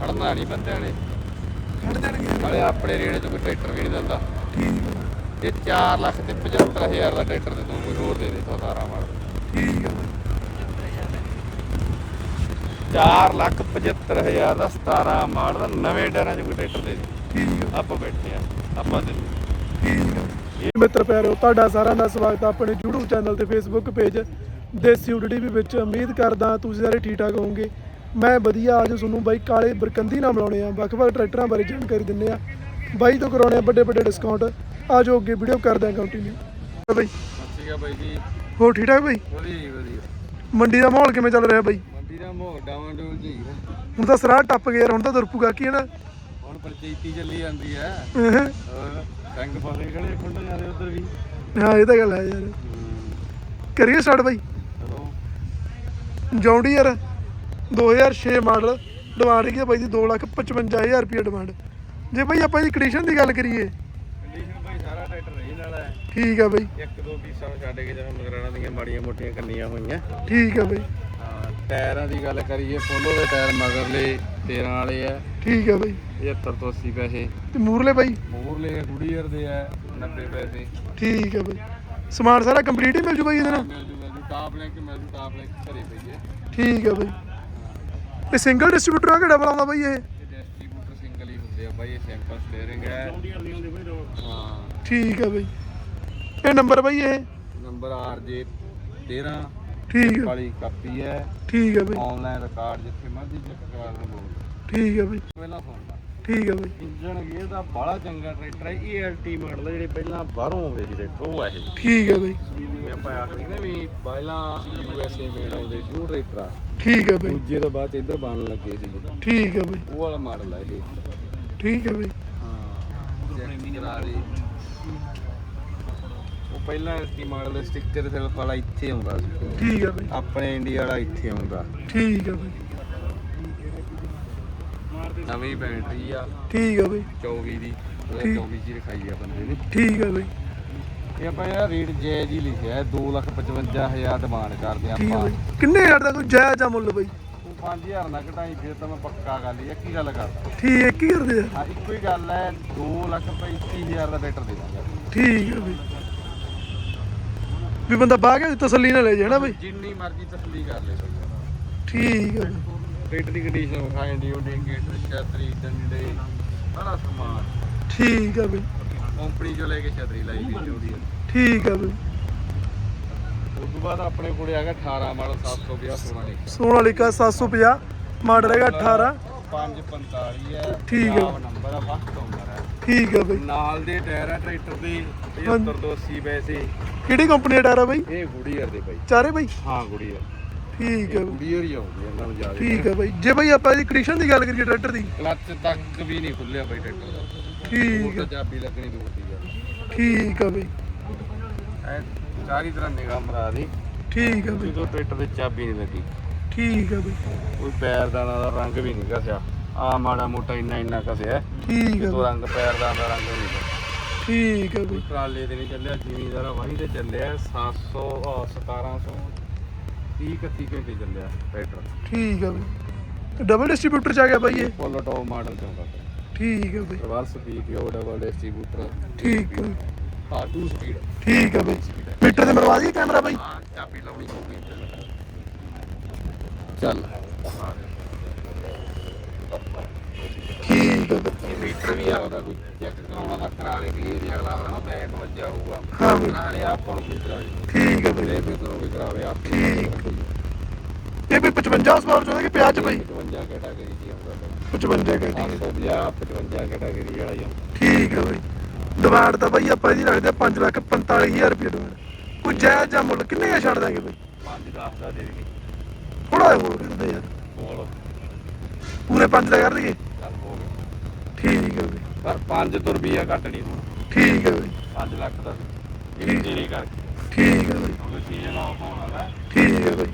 ਖੜਨਾ ਨਹੀਂ ਬੰਦਿਆਂ ਨੇ। ਖੜ ਜਾਣਗੇ ਨਾਲੇ ਆਪਣੇ ਰੇੜੇ 'ਚ ਕੋਈ ਟਰੈਕਟਰ ਵੀ ਨਹੀਂ ਦਿੰਦਾ। ਇਹ 4 ਲੱਖ ਤੇ 75000 ਦਾ ਟਰੈਕਟਰ ਦੇ ਤੂੰ ਕੋਈ ਹੋਰ ਦੇ ਦੇ 17 ਮਾਰ। ਠੀਕ ਆ। ਬਾਈ 4 ਲੱਖ 75000 ਦਾ 17 ਮਾਡਲ ਦਾ ਨਵੇਂ ਟਾਇਰਾਂ 'ਚ ਕੋਈ ਟਰੈਕਟਰ ਦੇ ਦੇ। ਠੀਕ ਆ। ਆਪਾਂ ਬੈਠੇ ਆ ਆਪਾਂ ਦੇ ਠੀਕ ਆ। ਇਹ ਮਿੱਤਰ ਪਿਆਰਿਓ ਤੁਹਾਡਾ ਸਾਰਿਆਂ ਦਾ ਸਵਾਗਤ ਹੈ ਆਪਣੇ YouTube ਚੈਨਲ ਤੇ Facebook ਪੇਜ ਦੇਸੀ ਉਡੜੀ ਵਿੱਚ। ਉਮੀਦ ਕਰਦਾ ਤੁਸੀਂ ਸਾਰੇ ਠੀਕ ਠਾਕ ਹੋਵੋਗੇ। ਮੈਂ ਵਧੀਆ ਅੱਜ ਤੁਹਾਨੂੰ ਬਾਈ ਕਾਲੇ ਬਰਕੰਦੀ ਨਾਲ ਮਿਲਾਉਣੇ ਆ। ਵੱਖ-ਵੱਖ ਟਰੈਕਟਰਾਂ ਬਾਰੇ ਜਾਣਕਾਰੀ ਦਿੰਨੇ ਆ। ਬਾਈ ਤੋਂ ਕਰਾਉਣੇ ਆ ਵੱਡੇ ਵੱਡੇ ਡਿਸਕਾਊਂਟ ਆਜੋ ਅੱਗੇ ਵੀਡੀਓ ਕਰਦੇ ਆ ਕੰਟੀਨਿਊ ਬਾਈ? ਜੀ। ਹੋਰ ਠੀਕ ਠਾਕ ਬਾਈ? ਵਧੀਆ ਵਧੀਆ। ਮੰਡੀ ਦਾ ਮਾਹੌਲ ਕਿਵੇਂ ਚੱਲ ਰਿਹਾ ਬਾਈ? ਮੰਡੀ ਦਾ ਮਾਹੌਲ ਡਾਵਾਂ ਡੋਲ ਜੀ। ਹੁਣ ਤਾਂ ਸਰਾਹ ਟੱਪ ਗਿਆ ਹੁਣ ਤਾਂ ਦੁਰਪੂਗਾ ਕੀ ਹੈ ਨਾ ਹੁਣ ਪੰਚਾਇਤੀ ਚੱਲੀ ਜਾਂਦੀ ਹੈ। ਰੰਗ ਪਾਸੇ ਖੜੇ ਖੁੰਡ ਜਾਂਦੇ ਉਧਰ ਵੀ। ਹਾਂ ਇਹ ਤਾਂ ਗੱਲ ਹੈ ਯਾਰ। ਕਰੀਏ ਸਟਾਰਟ ਬਾਈ। ਜੌਂਡੀ ਯਾਰ। 2006 ਮਾਡਲ ਡਿਮਾਂਡ ਕੀ ਹੈ ਬਾਈ ਦੀ 255000 ਰੁਪਏ ਡਿਮਾਂਡ ਜੇ ਬਾਈ ਆਪਾਂ ਇਹਦੀ ਕੰਡੀਸ਼ਨ ਦੀ ਗੱਲ ਕਰੀਏ। ਕੰਡੀਸ਼ਨ ਭਾਈ ਸਾਰਾ ਟਰੈਕਟਰ ਰਹੀ ਨਾਲ ਹੈ। ਠੀਕ ਆ ਬਾਈ। ਇੱਕ ਦੋ ਪੀਸਾਂ ਨੂੰ ਛੱਡ ਕੇ ਜਿਵੇਂ ਮਗਰਾਣਾ ਦੀਆਂ ਮਾੜੀਆਂ ਮੋਟੀਆਂ ਕੰਨੀਆਂ ਹੋਈਆਂ। ਠੀਕ ਆ ਬਾਈ। ਹਾਂ ਟਾਇਰਾਂ ਦੀ ਗੱਲ ਕਰੀਏ ਪੋਲੋ ਦੇ ਟਾਇਰ ਮਗਰਲੇ 13 ਵਾਲੇ ਆ। ਠੀਕ ਆ ਬਾਈ। 75 ਤੋਂ 80 ਪੈਸੇ। ਤੇ ਮੂਰਲੇ ਬਾਈ? ਮੋਰਲੇ ਗੁੜੀਅਰ ਦੇ ਆ 90 ਪੈਸੇ। ਠੀਕ ਆ ਬਾਈ। ਸਮਾਨ ਸਾਰਾ ਕੰਪਲੀਟ ਹੀ ਮਿਲ ਜੂ ਬਾਈ ਇਹਦੇ ਨਾਲ? ਮਿਲ ਜੂ ਮਿਲ ਜੂ। ਟਾਪ ਲੈ ਕੇ ਮਿਲ ਜੂ ਟਾਪ ਲੈ ਕੇ ਘਰੇ ਪਈ ਹੈ ਠੀਕ ਆ ਬਾਈ। ਇਹ ਸਿੰਗਲ ਡਿਸਟ੍ਰੀਬਿਊਟਰ ਆ ਕਿ ਡਬਲ ਆਉਂਦਾ ਬਾਈ ਇਹ? ਡਿਸਟ੍ਰੀਬਿਊਟਰ ਸਿੰਗਲ ਹੀ ਹੁੰਦੇ ਆ ਬਾਈ। ਇਹ ਸੈਂਪਲ ਸਟੀਅਰਿੰਗ ਹੈ ਹਾਂ ਠੀਕ ਆ ਬਾਈ ਇਹ? ਨੰਬਰ ਬਾਈ ਇਹ ਨੰਬਰ RJ 13 ਠੀਕ ਆ। ਵਾਲੀ ਕਾਪੀ ਹੈ। ਠੀਕ ਆ ਬਾਈ। ਆਨਲਾਈਨ ਰਿਕਾਰਡ ਜਿੱਥੇ ਮਰਜ਼ੀ ਚੈੱਕ ਕਰਾ ਲਓ ਠੀਕ ਆ ਬਾਈ। ਪਹਿਲਾਂ ਫੋਨ ਠੀਕ ਆ ਬਾਈ। ਇੰਜਨ ਗੇਅਰ ਦਾ ਬੜਾ ਚੰਗਾ ਟਰੈਕਟਰ ਹੈ ELT ਮਾਡਲ ਜਿਹੜੇ ਪਹਿਲਾਂ ਬਾਹਰੋਂ ਆਉਂਦੇ ਸੀ ਟਰੈਕਟਰ ਉਹ ਆ ਇਹ। ਠੀਕ ਆ ਬਾਈ। ਜਿਵੇਂ ਆਪਾਂ ਆਖਦੇ ਨੇ ਵੀ ਪਹਿਲਾਂ USA ਮੇਡ ਆਉਂਦੇ ਸੀ ਉਹ ਟਰੈਕਟਰ ਆ। ਠੀਕ ਆ ਬਾਈ। ਦੂਜੇ ਤੋਂ ਬਾਅਦ ਇੱਧਰ ਬਣਨ ਲੱਗੇ ਸੀ। ਠੀਕ ਆ ਬਾਈ। ਉਹ ਵਾਲਾ ਮਾਡਲ ਆ ਇਹ। ਠੀਕ ਬਾਈ। ਹਾਂ ਲਈ। ਉਹ ਪਹਿਲਾਂ ਇਸ ਮਾਡਲ ਦੇ ਸਟicker ਤੇ ਵਾਲਾ ਇੱਥੇ ਆਉਂਦਾ ਸੀ। ਠੀਕ ਆ ਬਾਈ। ਆਪਣੇ ਇੰਡੀਆ ਵਾਲਾ ਇੱਥੇ ਆਉਂਦਾ। ਠੀਕ ਆ ਬਾਈ। ਨਵੀਂ ਬੈਟਰੀ ਆ। ਠੀਕ ਆ ਬਾਈ। 24 ਦੀ। ਉਹ ਠੀਕ। 24 ਦੀ ਰਖਾਈ ਆ ਬੰਦੇ ਨੇ। ਠੀਕ ਆ ਬਾਈ। ਇਹ ਆਪਾਂ ਇਹਦਾ ਰੇਟ ਜਾਇਜ਼ ਹੀ ਲਿਖਿਆ ਹੈ। 255000 ਡਿਮਾਂਡ ਕਰਦੇ ਠੀਕ ਆ ਆਪਾਂ। ਬਾਈ। ਕਿੰਨੇ ਹਜ਼ਾਰ ਦਾ ਕੋਈ ਜਾਇਜ਼ ਆ ਮੁੱਲ ਬਾਈ? ਤੂੰ 5000 ਨਾ ਘਟਾਈ ਫਿਰ ਤਾਂ ਮੈਂ ਪੱਕਾ ਗੱਲ ਹੀ ਇੱਕ ਹੀ ਗੱਲ ਕਰਦਾ ਠੀਕ ਹੀ ਕਰਦੇ ਆ? ਹਾਂ ਇੱਕੋ ਹੀ ਗੱਲ ਹੈ। 235000 ਦਾ ਬੈਟਰ ਦੇ ਦਾਂਗਾ। ਠੀਕ ਆ ਬਾਈ। ਵੀ ਬੰਦਾ ਬਾਹ ਕੇ ਤਸੱਲੀ ਨਾਲ ਲੈ ਨਾ ਬਾਈ। ਜਿੰਨੀ ਮਰਜ਼ੀ ਤਸੱਲੀ ਕਰ ਲੈ ਠੀਕ ਆ ਬਾਈ। ਰੇਟ ਦੀ ਕੰਡੀਸ਼ਨ ਵਿਖਾਏ ਡੀ ਉਹ ਡਿੰਗੇਟਰ ਛਤਰੀ ਡੰਡੇ ਬੜਾ ਸਮਾਨ। ਠੀਕ ਆ ਬਾਈ। ਕੰਪਨੀ ਚੋਂ ਲੈ ਕੇ ਛਤਰੀ ਲਾਈ ਵੀ ਜੋੜੀ ਠੀਕ ਆ ਬਾਈ। ਉਸ ਤੋਂ ਬਾਅਦ ਆਪਣੇ ਕੋਲੇ ਹੈਗਾ 18 ਮਾਡਲ 750 16 ਲਿਖਿਆ ਸੋਨਾਲੀਕਾ 750 ਮਾਡਲ ਹੈਗਾ 18 545 ਹੈ ਠੀਕ ਹੈ। ਪੰਜਾਬ ਨੰਬਰ ਆ ਫਸਟ ਨੰਬਰ ਹੈ ਠੀਕ ਆ ਬਾਈ। ਨਾਲ ਦੇ ਟਾਇਰ ਆ ਟਰੈਕਟਰ ਦੇ 75 ਤੋਂ 80 ਪੈਸੇ ਕਿਹੜੀ ਕੰਪਨੀ ਦਾ ਟਾਇਰ ਆ ਬਾਈ? ਇਹ ਗੁੜੀਅਰ ਦੇ ਬਾਈ। ਚਾਰੇ ਬਾਈ? ਹਾਂ ਗੁੜੀਅਰ ਠੀਕ ਆ। ਬਾਈ ਹੀ ਆਉਂਦੀ ਇਹਨਾਂ ਨੂੰ ਜ਼ਿਆਦਾ। ਠੀਕ ਆ ਬਾਈ। ਜੇ ਬਾਈ ਆਪਾਂ ਇਹਦੀ ਕੰਡੀਸ਼ਨ ਦੀ ਗੱਲ ਕਰੀਏ ਟਰੈਕਟਰ ਦੀ। ਕਲੱਚ ਤੱਕ ਵੀ ਨਹੀਂ ਖੁੱਲਿਆ ਬਾਈ ਟਰੈਕਟਰ ਦਾ। ਠੀਕ ਉਹ ਤਾਂ ਚਾਬੀ ਲੱਗਣੀ ਦੂਰ ਦੀ ਆ। ਠੀਕ ਆ ਬਾਈ। ਐ ਸਾਰੀ ਤਰ੍ਹਾਂ ਨਿਗਾਹ ਮਰਾ ਦੀ। ਠੀਕ ਆ ਬਾਈ। ਜਦੋਂ ਟਰੈਕਟਰ ਦੇ ਚਾਬੀ ਨਹੀਂ ਲੱਗੀ। ਠੀਕ ਆ ਬਾਈ। ਕੋਈ ਪੈਰ ਦਾ ਦਾ ਰੰਗ ਵੀ ਨਹੀਂ ਘਸਿਆ ਆ ਮਾੜਾ ਮੋਟਾ ਇੰਨਾ ਇੰਨਾ ਘਸਿਆ ਠੀਕ ਆ ਤੋਂ ਬਾਈ। ਰੰਗ ਪੈਰ ਦਾ ਰੰਗ ਨਹੀਂ ਘਸਿਆ ਠੀਕ ਆ ਬਾਈ। ਟਰਾਲੇ ਤੇ ਨਹੀਂ ਚੱਲਿਆ ਜ਼ਿਮੀਦਾਰ ਵਾਹੀ ਤੇ ਚੱਲਿਆ। 700 ਅਹ 1700 30 31 ਘੰਟੇ ਚੱਲਿਆ ਟਰੈਕਟਰ। ਠੀਕ ਆ ਬਾਈ। ਡਬਲ ਡਿਸਟ੍ਰੀਬਿਊਟਰ ਚ ਆ ਗਿਆ ਬਾਈ ਇਹ? ਪੋਲੋ ਟੌਪ ਮਾਡਲ ਚੋਂ ਦਾ ਠੀਕ ਆ ਬਾਈ। ਰਿਵਰਸ ਪੀਪੀਓ ਡਬਲ ਡਿਸਟ੍ਰੀਬਿਊਟਰ ਠੀਕ ਆ ਹਾਂ 2 ਸਪੀਡ ਠੀਕ ਆ ਬਾਈ। ਮੀਟਰ ਤੇ ਮਰਵਾ ਦਈਏ ਕੈਮਰਾ ਬਾਈ। ਹਾਂ ਚਾਬੀ ਲਾਉਣੀ ਹੋਊਗੀ ਚੱਲ। ਠੀਕ ਮੀਟਰ ਵੀ ਆਉਂਦਾ ਕੋਈ ਚੈੱਕ ਕਰਾਉਣਾ ਦਾ ਕਰਾ ਲੈ ਕਿ ਇਹ ਅਗਲਾ ਵਾਲਾ ਬੈਟ ਵੱਜਿਆ ਹੋਊਗਾ ਹਾਂ ਬਾਈ ਨਾਲੇ ਆਪਾਂ ਨੂੰ ਵੀ ਕਰਾਵੇ ਠੀਕ ਆ ਬਾਈ ਤੇ ਵੀ ਤੁਹਾਨੂੰ ਵੀ ਕਰਾਵੇ ਆਪ ਠੀਕ ਇਹ ਵੀ 55 ਸਵਾਰ ਚੋਂ ਕਿ ਪਿਆਜ ਬਾਈ 55 ਕੈਟਾਗਰੀ ਦੀ ਆਉਂਦਾ 55 ਕਹਿੰਦੀ 550 55 ਕੈਟਾਗਰੀ ਵਾਲਾ ਹੀ ਠੀਕ ਆ ਬਾਈ ਡਿਮਾਂਡ ਤਾਂ ਬਾਈ ਆਪਾਂ ਇਹਦੀ ਰੱਖਦੇ 5 ਲੱਖ 45000 ਰੁਪਏ ਡਿਮਾਂਡ ਕੋਈ ਜਾਇਜ਼ ਜਾਂ ਮੁੱਲ ਕਿੰਨੇ ਦਾ ਛੱਡ ਦਾਂਗੇ ਬਾਈ 5 10 ਦਾ ਦੇ ਦੇਗੀ ਥੋੜਾ ਹੋਰ ਕਰਦੇ ਯਾਰ ਪੂਰੇ 5 ਦਾ ਕਰ ਦਈਏ ਹੋ ਠੀਕ ਆ ਬਾਈ ਪਰ 5 ਤੋਂ ਰੁਪਈਆ ਘੱਟ ਨਹੀਂ ਹੋਣਾ। ਠੀਕ ਆ ਬਾਈ 5 ਲੱਖ ਦਾ। ਇਹ ਵੀ ਤੇਰੇ ਕਰਕੇ। ਠੀਕ ਆ ਬਾਈ ਉਹ ਚੀਜ਼ ਨਾ ਹੋਣਾ ਹੈ। ਠੀਕ ਬਾਈ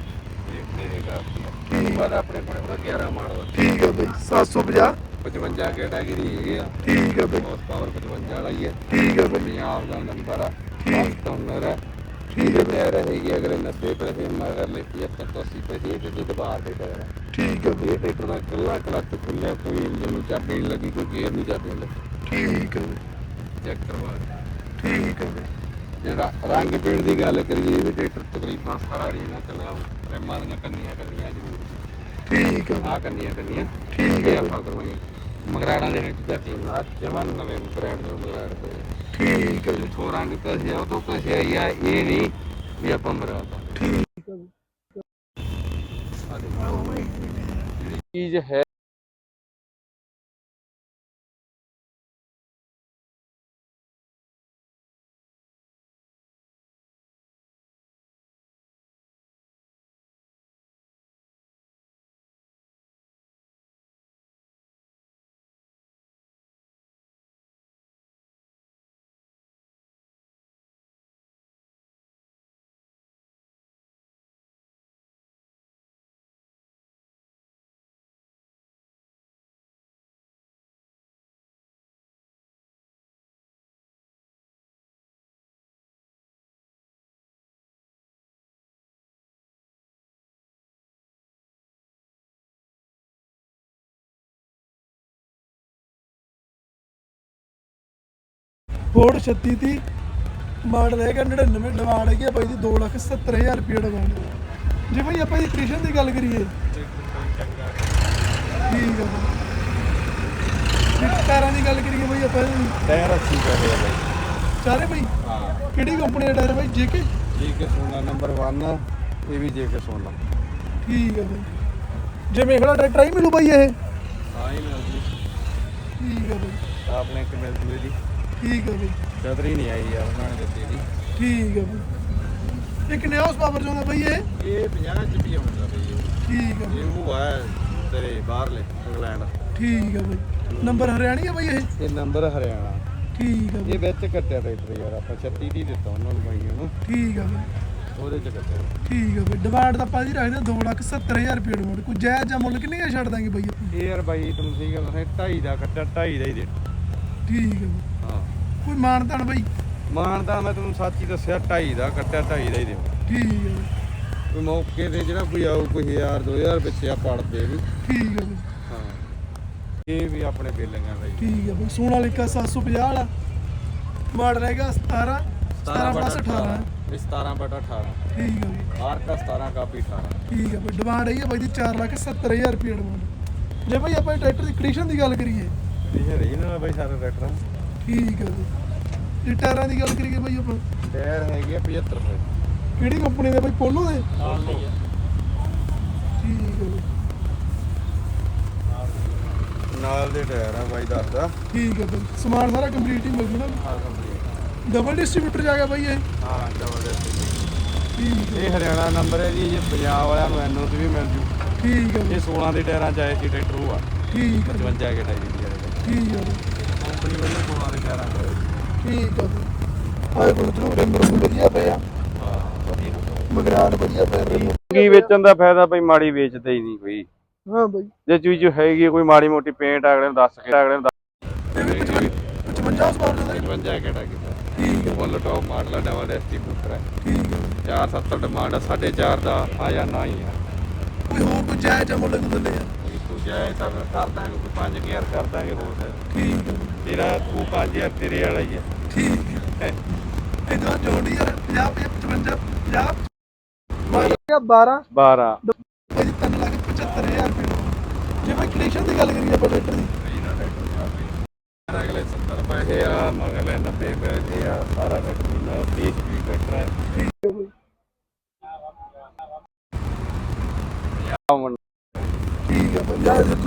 ਇਹ ਤੇਰੇ ਕਰਕੇ ਉਹ ਬਾਅਦ ਆਪਣੇ ਕੋਲ ਉਹਦਾ 11 ਮਾਡਲ ਠੀਕ ਆ ਬਾਈ 750 55 ਕੈਟਾਗਰੀ ਹੈਗੀ ਆ। ਠੀਕ ਆ ਬਾਈ ਹਾਰਸ ਪਾਵਰ 55 ਵਾਲਾ ਹੀ ਹੈ। ਠੀਕ ਆ ਬਾਈ ਪੰਜਾਬ ਦਾ ਨੰਬਰ ਆ। ਠੀਕ। ਹੈ ਠੀਕ ਹੈ ਟਾਇਰ ਹੈਗੀ ਅਗਲੇ 90 ਪੈਸੇ ਮਗਰ ਲੈ 75 ਤੋਂ 80 ਪੈਸੇ ਤੇ ਦੇ ਠੀਕ ਹੈ। ਇਹ ਟਰੈਕਟਰ ਦਾ ਕੱਲਾ ਕਲੱਚ ਖੁੱਲਿਆ ਕੋਈ ਇੰਜਨ ਨੂੰ ਚਾਬੀ ਨਹੀਂ ਲੱਗੀ ਕੋਈ ਗੇਅਰ ਨਹੀਂ ਚਾਬੀ ਲੱਗੀ। ਠੀਕ ਹੈ। ਚੈੱਕ ਕਰਵਾ। ਠੀਕ ਹੈ। ਜਿਹੜਾ ਰੰਗ ਪੇਂਟ ਦੀ ਗੱਲ ਕਰੀਏ ਇਹ ਟਰੈਕਟਰ ਤਕਰੀਬਨ ਸਾਰੀ ਨਾ ਚੱਲਿਆ। ਪ੍ਰੇਮਾਂ ਦੀਆਂ ਕੰਨੀਆਂ ਕੰਨੀਆਂ ਜ਼ਰੂਰ। ਠੀਕ ਹੈ। ਆ ਕੰਨੀਆਂ ਕੰਨੀਆਂ। ਠੀਕ ਇਹ ਆਪਾਂ ਕਰਵਾਈਏ ਮਗਰਾੜਾਂ ਦੇ ਵਿੱਚ ਦਾ ਟੀਮ ਜਵਨ ਨਵੇਂ ਬ੍ਰਾਂਡ ਦੇ ਮਗਰਾੜ ਪਏ ਠੀਕ ਹੈ। ਜੋ ਦੀ ਕਸਿਆ ਉਹ ਤੋਂ ਕਸਿਆ ਹੀ ਆ। ਇਹ ਨਹੀਂ ਵੀ ਆਪਾਂ ਮਰਾਦਾ ਠੀਕ। ਹੈ ਚੀਜ਼ ਹੈ ਫੋਰਡ 36 ਦੀ ਮਾਡਲ ਹੈਗਾ 99 ਡਿਮਾਂਡ ਹੈਗੀ ਆ ਬਾਈ ਦੀ 270000 ਰੁਪਏ ਡਿਮਾਂਡ ਜੇ ਭਾਈ ਆਪਾਂ ਇਹ ਕ੍ਰਿਸ਼ਨ ਦੀ ਗੱਲ ਕਰੀਏ। ਠੀਕ ਹੈ ਬਾਈ। ਜੇ ਟਾਇਰਾਂ ਦੀ ਗੱਲ ਕਰੀਏ ਬਾਈ ਆਪਾਂ। ਟਾਇਰ ਅੱਛੀ ਕਰ ਰਿਹਾ ਬਾਈ। ਚਾਰੇ ਬਾਈ? ਹਾਂ। ਕਿਹੜੀ ਕੰਪਨੀ ਦਾ ਟਾਇਰ ਬਾਈ? ਜੇਕੇ? ਜੀ ਕੇ ਸੋਨਾ ਨੰਬਰ 1 ਇਹ ਵੀ ਜੇ ਕੇ ਸੋਨਾ। ਠੀਕ ਹੈ ਬਾਈ। ਜਿਵੇਂ ਖੜਾ ਟਰੈਕਟਰ ਹੀ ਮਿਲੂ ਬਾਈ ਇਹ। ਹਾਂ ਹੀ ਮਿਲ ਜੀ। ਠੀਕ ਹੈ ਬਾਈ। ਆਪਣੇ ਇੱਕ ਮਿਲ ਦੀ ਠੀਕ ਹੈ ਬਾਈ ਚਦਰੀ ਨਹੀਂ ਆਈ ਯਾਰ ਉਹਨਾਂ ਨੇ ਦਿੱਤੀ ਦੀ ਠੀਕ ਹੈ ਬਾਈ ਇਹ ਕਿੰਨੇ ਹਾਊਸ ਪਾਵਰ ਚਾਹੁੰਦਾ ਬਾਈ ਇਹ? ਇਹ 50 ਚ ਵੀ ਆਉਂਦਾ ਬਈ ਠੀਕ ਹੈ ਬਾਈ ਇਹ ਉਹ ਹੈ ਤੇਰੇ ਬਾਹਰਲੇ ਇੰਗਲੈਂਡ। ਠੀਕ ਹੈ ਬਾਈ। ਨੰਬਰ ਹਰਿਆਣੀ ਹੈ ਬਾਈ ਇਹ? ਇਹ ਨੰਬਰ ਹਰਿਆਣਾ। ਠੀਕ ਹੈ ਇਹ ਵਿੱਚ ਕੱਟਿਆ ਟਰੈਕਟਰ ਯਾਰ ਆਪਾਂ 36 ਦੀ ਦਿੱਤਾ ਉਹਨਾਂ ਨੂੰ ਬਾਈਆਂ ਨੂੰ ਠੀਕ ਹੈ ਬਾਈ। ਉਹਦੇ ਚ ਕੱਟਿਆ। ਠੀਕ ਹੈ ਬਈ। ਡਿਮਾਂਡ ਤਾਂ ਆਪਾਂ ਜੀ ਰੱਖਦੇ 270000 ਰੁਪਏ ਡਿਮਾਂਡ। ਕੋਈ ਜਾਇਜ਼ ਜਾਂ ਮੁੱਲ ਕਿੰਨੇ ਦਾ ਛੱਡ ਦਾਂਗੇ ਬਈ ਇਹ ਯਾਰ ਬਾਈ ਤੁਹਾਨੂੰ ਸਹੀ ਗੱਲ ਹੈ 2.5 ਦਾ ਕੱਟਿਆ 2.5 ਦਾ ਹੀ ਦੇ। ਠੀਕ ਹੈ। ਬਈ ਹਾਂ। ਕੋਈ ਮਾਨਤਾਨ ਬਈ? ਮੈਂ ਤੁਹਾਨੂੰ ਸੱਚ ਹੀ ਦੱਸਿਆ 2.5 ਦਾ ਕੱਟਿਆ 2.5 ਦਾ ਹੀ ਦੇ ਠੀਕ ਹੈ ਬਈ ਕੋਈ ਮੌਕੇ ਤੇ ਜਿਹੜਾ ਕੋਈ ਆਊ ਕੋਈ 1000 2000 ਵਿੱਚ ਆ ਪੜਦੇ ਵੀ। ਠੀਕ ਹੈ ਬਈ ਹਾਂ। ਇਹ ਵੀ ਆਪਣੇ ਬੇਲੀਆਂ ਦਾ ਹੀ। ਠੀਕ ਹੈ ਬਈ ਸੋਨਾਲੀਕਾ 750 ਵਾਲਾ। ਮਾਡਲ ਹੈਗਾ 17 17 ਪਲੱਸ 18 ਇਹ 17 ਬਟਾ 18 ਠੀਕ ਹੈ ਬਈ ਆਰ ਕਾ 17 ਕਾਪੀ 18 ਠੀਕ ਹੈ ਬਈ ਡਿਮਾਂਡ ਆ ਬਾਈ ਦੀ 470000 ਰੁਪਏ ਡਿਮਾਂਡ। ਜੇ ਬਈ ਆਪਾਂ ਟਰੈਕਟਰ ਦੀ ਕੰਡੀਸ਼ਨ ਦੀ ਗੱਲ ਕਰੀਏ ਇਹ ਰਹੀ ਨਾ ਬਾਈ ਸਾਰੇ ਟਰੈਕਟਰ ਠੀਕ ਹੈ ਜੇ। ਟਾਇਰਾਂ ਦੀ ਗੱਲ ਕਰੀਏ ਬਈ ਆਪਾਂ। ਟਾਇਰ ਹੈਗੇ ਆ 75 ਰੁਪਏ ਕਿਹੜੀ ਕੰਪਨੀ ਦੇ ਬਈ? ਪੋਲੋ ਦੇ? ਠੀਕ ਹੈ ਬਈ ਨਾਲ ਦੇ ਟਾਇਰ ਆ ਬਾਈ ਦੱਸਦਾ ਠੀਕ ਹੈ ਬਈ ਸਮਾਨ ਸਾਰਾ ਕੰਪਲੀਟ ਹੀ ਮਿਲ ਜੂਣਾ ਹਾਂ ਕੰਪਲੀਟ ਡਬਲ ਡਿਸਟ੍ਰੀਬਿਊਟਰ ਜਾ ਗਿਆ ਬਾਈ ਇਹ। ਹਾਂ ਡਬਲ ਠੀਕ ਹੈ ਇਹ ਹਰਿਆਣਾ ਨੰਬਰ ਹੈ ਜੀ ਇਹ ਪੰਜਾਬ ਵਾਲਿਆਂ ਨੂੰ ਐਨਓਸੀ ਵੀ ਮਿਲ ਜੂ। ਠੀਕ ਹੈ ਬਈ, ਇਹ 16 ਦੇ ਟਾਇਰਾਂ ਚ ਆਏ ਸੀ ਟਰੈਕਟਰ ਉਹ ਆ। ਠੀਕ ਹੈ ਬਈ, 55 ਕੇ ਟਾਇਰ। ਦੀ ਜਿਹੜੇ ਠੀਕ ਹੈ ਬਈ, ਕੰਪਨੀ ਵਾਲੇ 16 ਦੇ ਟਾਇਰਾਂ ਚ ਠੀਕ ਹੈ ਬਈ। ਆਏ ਕੋਲ ਤਰੂ ਰੰਗ ਵਧੀਆ ਪਿਆ ਹਾਂ ਵਧੀਆ ਮਗਰਾਨ ਵਧੀਆ ਪਿਆ ਰਿਮ ਕੀ ਵੇਚਣ ਦਾ ਫਾਇਦਾ ਬਈ ਮਾੜੀ ਵੇਚਦੇ ਹੀ ਨਹੀਂ ਕੋਈ। ਹਾਂ ਬਾਈ। ਜੇ ਚੀਜ਼ ਹੈਗੀ ਹੈ, ਕੋਈ ਮਾੜੀ ਮੋਟੀ ਪੇਂਟ ਅਗਲੇ ਨੂੰ ਦੱਸ ਕੇ ਅਗਲੇ ਨੂੰ ਇਹ ਵੀ 55 55 ਸਪਾਰ ਦਾ 55 ਕਿਹੜਾ ਕੀਤਾ ਠੀਕ ਹੈ। Full top model double distributor ਹੈ ਠੀਕ ਹੈ। 470 ਡਿਮਾਂਡ 4.5 ਦਾ ਆ ਜਾਂ ਨਾ ਹੀ ਆ। ਕੋਈ ਹੋਰ ਕੋਈ ਜਾਇਜ਼ ਜਾਂ ਮੁੱਲ ਨੂੰ ਦਿੰਦੇ ਆ। ਕੋਈ ਤੂੰ ਫਿਰ ਕਰ ਦਾਂਗੇ ਕੋਈ 5000 ਕਰ ਦਾਂਗੇ ਹੋਰ। ਠੀਕ ਹੈ। ਤੇਰਾ ਤੂੰ 5000 ਤੇਰੇ ਵਾਲਾ ਹੀ ਹੈ ਠੀਕ ਹੈ। ਇਹਦਾ ਜੋੜੀ ਯਾਰ 50 55 50 ਮਾਰ 12 12 ਇਹਦੀ 3 ਲੱਖ 75000 ਰੁਪਏ। ਜੇ ਮੈਂ ਦੀ ਗੱਲ ਕਰੀਏ ਆਪਾਂ ਟਰੈਕਟਰ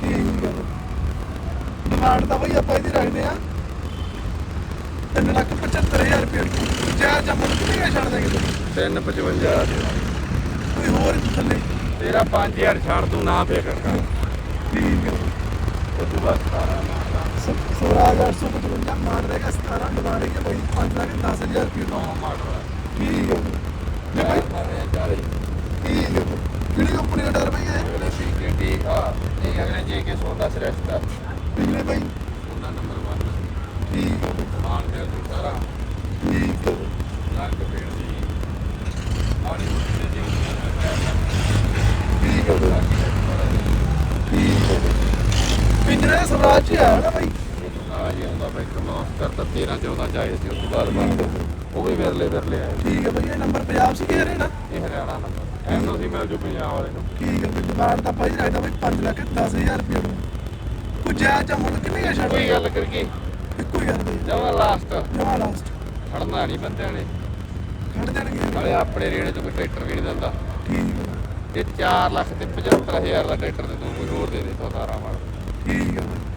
ਕੀਤੀ ਡਿਮਾਂਡ ਤਾਂ ਬਈ ਆਪਾਂ ਇਹਦੀ ਰੱਖਦੇ ਆ 3 ਲੱਖ 75000 ਰੁਪਏ। ਜਾਇਜ਼ ਜਮਨ ਕਿੰਨੇ ਛੱਡ ਦੇਗੇ ਤੁਸੀਂ 355 ਕੋਈ ਹੋਰ ਥੱਲੇ? ਤੇਰਾ 5000 ਛੱਡ ਤੂੰ ਨਾ ਪੇ ਕਰ। ਠੀਕ ਹੈ। ਉਹ ਤੂੰ ਬਸ ਤਾਰਾ ਸੋਰਾਜ 855 ਮਾਰ ਰਹੇਗਾ 17 ਦੁਬਾਰੇ ਕੇ ਬਈ। 5 ਲੱਖ 10000 ਰੁਪਏ। ਨਵਾਂ ਮਾਰ ਰਿਹਾ ਠੀਕ ਹੈ। ਮੈਂ ਮਾਰ ਰਿਹਾ। ਚਾਰੇ ਠੀਕ ਹੈ। ਕਿਹੜੀ ਕੰਪਨੀ ਦਾ ਡਰ ਬਈ ਇਹ ਅਗਲੇ ਸੀਕੇਟੀ ਆ। ਇਹ ਅਗਲੇ ਜੇ ਕੇ ਸੋਦਾ ਸ੍ਰੇਸ਼ਟ ਆ ਪਿਛਲੇ ਬਈ। ਉਹਨਾਂ ਨੰਬਰ 1 ਠੀਕ ਹੈ ਮਾਨ ਦੇ ਸਾਰਾ। ਠੀਕ ਹੈ ਲੱਗ ਪੇੜ ਦੀ ਠੀਕ ਹੈ ਠੀਕ ਹੈ ਪਿੰਜਰੇ ਸਵਰਾਜ ਚ ਆ ਨਾ ਬਈ। ਆ ਜੀ ਆਉਂਦਾ ਬਈ ਕਮਾਸ ਕਰਦਾ 13 14 ਜਾਏ ਸੀ ਉਸ ਤੋਂ ਬਾਅਦ ਬੰਦ ਉਹ ਵੀ ਵਿਰਲੇ ਵਿਰਲੇ ਆਏ। ਠੀਕ ਹੈ ਬਈ ਇਹ ਨੰਬਰ ਪੰਜਾਬ ਸੀ ਇਹ ਨਾ। ਇਹ ਹਰਿਆਣਾ ਨੰਬਰ ਐਨੋ ਸੀ ਮਿਲ ਜੂ ਪੰਜਾਬ ਵਾਲੇ ਨੂੰ। ਠੀਕ ਹੈ ਬਈ ਦੁਕਾਨ ਤਾਂ ਭਾਈ ਰੱਖਦਾ ਬਈ 5 ਲੱਖ 10000 ਰੁਪਏ ਨੂੰ। ਕੋਈ ਜਾਇਜ਼ ਜਾਂ ਮੁੱਲ ਕਿੰਨੇ ਦਾ ਛੱਡ? ਕੋਈ ਗੱਲ ਕਰਕੇ ਇੱਕੋ ਹੀ ਗੱਲ ਬਈ ਜਮਾ ਲਾਸਟ ਜਮਾ ਲਾਸਟ ਖੜਨਾ ਨਹੀਂ ਬੰਦਿਆਂ ਨੇ। ਖੜ ਜਾਣਗੇ। ਨਾਲੇ ਆਪਣੇ ਰੇੜੇ 'ਚ ਕੋਈ ਟਰੈਕਟਰ ਵੀ ਨਹੀਂ ਦਿੰਦਾ। ਠੀਕ ਹੈ ਤੇ 4 ਲੱਖ ਤੇ 75000 ਦਾ ਟਰੈਕਟਰ ਤੇ ਤੂੰ ਕੋਈ ਹੋਰ ਦੇ ਦੇ 17 ਮਾਰ। ਠੀਕ ਹੈ ਬਈ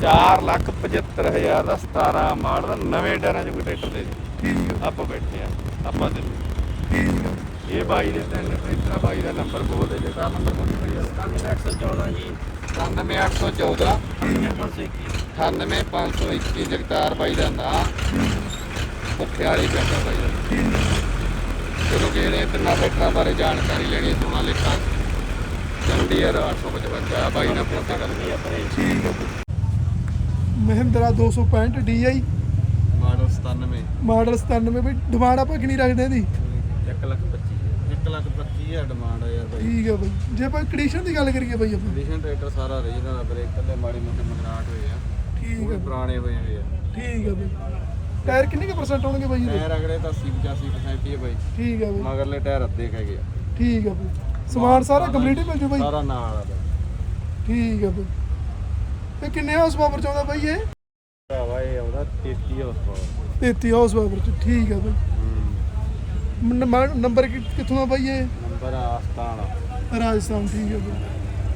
4 ਲੱਖ 75000 ਦਾ 17 ਮਾਰ ਦਾ ਨਵੇਂ ਟਾਇਰਾਂ 'ਚ ਕੋਈ ਟਰੈਕਟਰ ਦੇ ਦੇ। ਠੀਕ ਹੈ ਆਪਾਂ ਬੈਠੇ ਆ। ਆਪਾਂ ਦੇ ਇਹ ਬਾਈ ਦੇ ਤਿੰਨ ਟਰੈਕਟਰ ਬਾਈ ਦਾ ਨੰਬਰ ਬੋਲ ਦੇ ਜਿਹੜਾ ਨੰਬਰ ਬੋਲ ਪਈ 9814 ਜੀ। 9814 98521 ਜਗਤਾਰ ਬਾਈ ਦਾ ਨਾਂ ਮੁਖਿਆ ਵਾਲੀ ਪਿੰਡ ਬਾਈ ਦਾ। ਚਲੋ ਜਿਹੜੇ ਤਿੰਨਾਂ ਟਰੈਕਟਰਾਂ ਬਾਰੇ ਜਾਣਕਾਰੀ ਲੈਣੀ ਹੈ ਸੋਨਾ ਲਿਖਾ। ਚੰਡੀਗੜ੍ਹ 855 ਬਾਈ ਨਾਲ ਪਹੁੰਚਾ ਕਰਨੀ ਆਪਣੇ। ਮਹਿੰਦਰਾ 265 DI ਮਾਡਲ 97 ਮਾਡਲ 97 ਬਈ ਡਿਮਾਂਡ ਆਪਾਂ ਕਿੰਨੀ ਰੱਖਦੇ ਇਹਦੀ? 1 ਲੱਖ 25 1 ਲੱਖ 25000 ਡਿਮਾਂਡ ਆ ਯਾਰ ਠੀਕ ਹੈ ਬਈ। ਜੇ ਆਪਾਂ ਕੰਡੀਸ਼ਨ ਦੀ ਗੱਲ ਕਰੀਏ ਬਈ ਆਪਾਂ। ਕੰਡੀਸ਼ਨ ਟਰੈਕਟਰ ਸਾਰਾ ਰੀਜਨਲ ਬ੍ਰੇਕ ਥੱਲੇ ਮਾੜੀ ਮੋਟੀ ਮਗਰਾਟ ਹੋਏ ਆ। ਠੀਕ ਹੈ ਪੁਰਾਣੇ ਹੋਏ ਹੋਏ ਆ। ਠੀਕ ਹੈ ਬਈ। ਟਾਇਰ ਕਿੰਨੇ ਕੁ ਪਰਸੈਂਟ ਹੋਣਗੇ ਬਈ ਇਹਦੇ? ਟਾਇਰ ਅਗਲੇ ਤਾਂ 80 85% ਹੀ ਆ ਬਾਈ। ਠੀਕ ਹੈ ਬਈ। ਮਗਰਲੇ ਟਾਇਰ ਅੱਧੇ ਕਹਿ ਗਏ ਆ। ਠੀਕ ਹੈ ਬਈ। ਸਮਾਨ ਸਾਰਾ ਕੰਪਲੀਟ ਹੀ ਮਿਲ ਜੂ ਬਈ। ਸਾਰਾ ਨਾਲ ਆ ਬਾਈ। ਠੀਕ ਹੈ ਬਈ। ਤੇ ਕਿੰਨੇ ਹਾਊਸ ਪਾਵਰ ਚਾਹੁੰਦਾ ਬਈ ਇਹ? ਭਰਾਵਾ ਇਹ ਆਉਂਦਾ 33 ਹਾਰਸ ਪਾਵਰ 33 ਹਾਊਸ ਪਾਵਰ ਚ। ਠੀਕ ਹੈ ਬਈ। ਨੰਬਰ ਕਿ- ਕਿੱਥੋਂ ਆ ਬਈ ਇਹ? ਨੰਬਰ ਆਸਤਾਨ ਰਾਜਸਥਾਨ ਠੀਕ ਹੈ ਬਈ।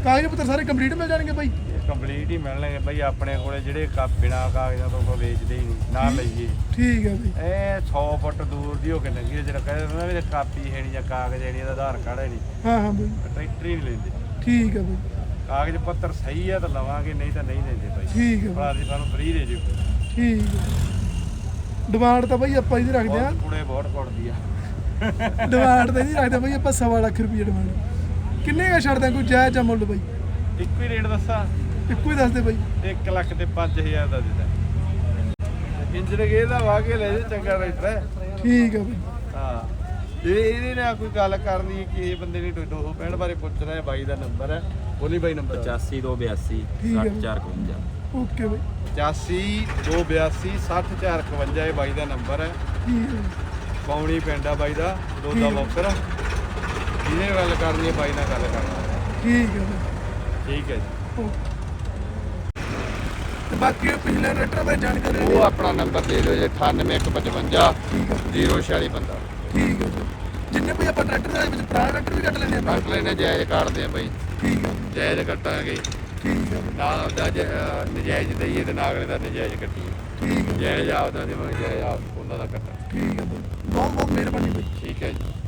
ਕਾਗਜ਼ ਪੱਤਰ ਸਾਰੇ ਕੰਪਲੀਟ ਮਿਲ ਜਾਣਗੇ ਬਈ? ਕੰਪਲੀਟ ਹੀ ਮਿਲਣਗੇ ਬਾਈ ਆਪਣੇ ਕੋਲੇ ਜਿਹੜੇ ਕਾ ਬਿਨਾ ਕਾਗਜ਼ਾਂ ਤੋਂ ਕੋਈ ਵੇਚਦੇ ਹੀ ਨਹੀਂ। ਨਾ ਲਈਏ। ਠੀਕ ਹੈ ਬਈ। ਇਹ 100 ਫੁੱਟ ਦੂਰ ਦੀ ਹੋ ਕੇ ਲੰਗੀ ਹੈ, ਜਿਹੜਾ ਕਹਿੰਦੇ ਨਾ ਵੀ ਕਾਪੀ ਹੈ ਨਹੀਂ ਜਾਂ ਕਾਗਜ਼ ਹੈ ਨਹੀਂ ਇਹਦਾ ਆਧਾਰ ਕਾਰਡ ਹੈ ਨਹੀਂ। ਹਾਂ ਹਾਂ ਬਈ। ਟਰੈਕਟਰ ਹੀ ਨਹੀਂ ਲੈਂਦੇ। ਠੀਕ ਹੈ ਬਈ। ਕਾਗਜ਼ ਪੱਤਰ ਸਹੀ ਆ ਤਾਂ ਲਵਾਂਗੇ ਨਹੀਂ ਤਾਂ ਨਹੀਂ ਦਿੰਦੇ ਬਾਈ। ਠੀਕ ਹੈ ਭਰਾ ਦੀ ਸਾਨੂੰ ਫ੍ਰੀ ਦੇ ਦਿਓ। ਠੀਕ ਹੈ ਡਿਮਾਂਡ ਤਾਂ ਬਈ ਆਪਾਂ ਇਹਦੀ ਰੱਖਦੇ ਆ ਬਹੁਤ ਕੁੜੇ ਬਹੁਤ ਕੁੜਦੀ ਆ। ਡਿਮਾਂਡ ਤਾਂ ਇਹਦੀ ਰੱਖਦੇ ਬਈ ਆਪਾਂ ਸਵਾ ਲੱਖ ਰੁਪਏ ਡਿਮਾਂਡ। ਕਿੰਨੇ ਦਾ ਛੱਡਦੇ ਕੋਈ ਜਾਇਜ਼ ਜਾਂ ਮੁੱਲ ਬਈ? ਇੱਕੋ ਹੀ ਰੇਟ ਦੱਸਾਂ। ਇੱਕੋ ਹੀ ਦੱਸ ਦੇ ਬਈ। 1 ਲੱਖ ਤੇ 5000 ਦਾ ਦਿੱਤਾ। ਇੰਜਨ ਗੇ ਦਾ ਵਾਗੇ ਲੈ ਜੇ ਚੰਗਾ ਰੇਟ ਹੈ। ਠੀਕ ਹੈ ਬਈ। ਹਾਂ। ਜੇ ਇਹਦੇ ਨਾਲ ਕੋਈ ਗੱਲ ਕਰਨੀ ਕਿ ਇਹ ਬੰਦੇ ਨੇ 265 ਬਾਰੇ ਪੁੱਛਣਾ ਹੈ ਬਾਈ ਦਾ ਨੰਬਰ ਹੈ। ਬੋਲੀ ਬਾਈ ਨੰਬਰ 85 ਤੋਂ 82 ਠੀਕ ਹੈ। 6452 ਓਕੇ ਬਈ। 85 282 6452 ਇਹ ਬਾਈ ਦਾ ਨੰਬਰ ਹੈ। ਠੀਕ ਹੈ ਪੌਣੀ ਪਿੰਡ ਆ ਬਾਈ ਦਾ ਦੋਦਾ। ਮੁਕਤਰ ਜਿਹਨੇ ਗੱਲ ਕਰਨੀ ਹੈ ਬਾਈ ਨਾਲ ਗੱਲ ਕਰਨਾ ਠੀਕ ਹੈ ਠੀਕ ਹੈ ਜੀ। ਤੇ ਬਾਕੀ ਉਹ ਪਿਛਲੇ ਰੇਟਰ ਬਾਰੇ ਜਾਣਕਾਰੀ ਉਹ ਆਪਣਾ ਨੰਬਰ ਦੇ ਦਿਓ ਜੀ 98155 ਠੀਕ ਹੈ 046 ਬੰਦਾ ਠੀਕ ਹੈ ਬਈ ਜਿੰਨੇ ਵੀ ਆਪਾਂ ਟਰੈਕਟਰ ਦੇ ਵਿੱਚ ਪੁਰਾਣਾ ਟਰੈਕਟਰ ਵੀ ਕੱਢ ਲੈਂਦੇ ਆਪਾਂ ਕੱਟ ਲੈਣੇ ਜਾਇਜ਼ ਆ ਬਾਈ। ਠੀਕ ਹੈ ਜਾਇਜ਼ ਕੱਟਾਂਗੇ। ਠੀਕ ਹੈ ਨਾਲ ਦਾ ਜ- ਅਹ ਨਜਾਇਜ਼ ਦਈਏ ਤੇ ਨਾਗਲੇ ਦਾ ਨਜਾਇਜ਼ ਕੱਟੀਏ। ਠੀਕ ਹੈ ਜਾਇਜ਼ ਆਪਦਾ ਦੇਵਾਂਗੇ ਜਾਇਜ਼ ਆਪ ਉਹਨਾਂ ਦਾ ਕੱਟਾਂ ਠੀਕ ਹੈ ਬਹੁਤ ਬਹੁਤ ਮਿਹਰਬਾਨੀ ਹੋਈ ਠੀਕ ਹੈ ਜੀ।